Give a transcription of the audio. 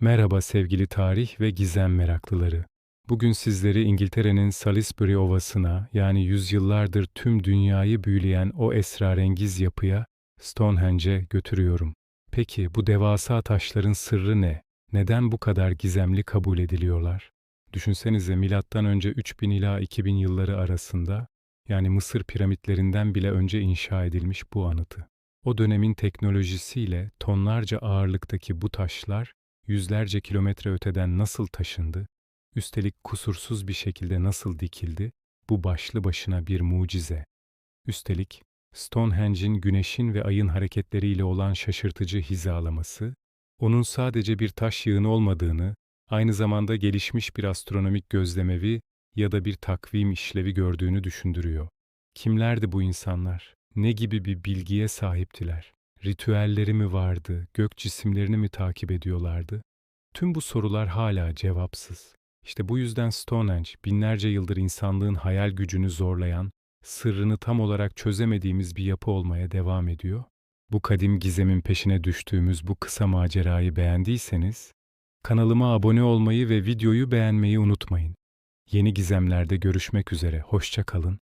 Merhaba sevgili tarih ve gizem meraklıları. Bugün sizleri İngiltere'nin Salisbury Ovası'na yani yüzyıllardır tüm dünyayı büyüleyen o esrarengiz yapıya Stonehenge'e götürüyorum. Peki bu devasa taşların sırrı ne? Neden bu kadar gizemli kabul ediliyorlar? Düşünsenize milattan önce 3000 ila 2000 yılları arasında yani Mısır piramitlerinden bile önce inşa edilmiş bu anıtı. O dönemin teknolojisiyle tonlarca ağırlıktaki bu taşlar yüzlerce kilometre öteden nasıl taşındı, üstelik kusursuz bir şekilde nasıl dikildi, bu başlı başına bir mucize. Üstelik Stonehenge'in güneşin ve ayın hareketleriyle olan şaşırtıcı hizalaması, onun sadece bir taş yığını olmadığını, aynı zamanda gelişmiş bir astronomik gözlemevi ya da bir takvim işlevi gördüğünü düşündürüyor. Kimlerdi bu insanlar? Ne gibi bir bilgiye sahiptiler? Ritüelleri mi vardı, gök cisimlerini mi takip ediyorlardı? Tüm bu sorular hala cevapsız. İşte bu yüzden Stonehenge binlerce yıldır insanlığın hayal gücünü zorlayan, sırrını tam olarak çözemediğimiz bir yapı olmaya devam ediyor. Bu kadim gizemin peşine düştüğümüz bu kısa macerayı beğendiyseniz, kanalıma abone olmayı ve videoyu beğenmeyi unutmayın. Yeni gizemlerde görüşmek üzere, hoşça kalın.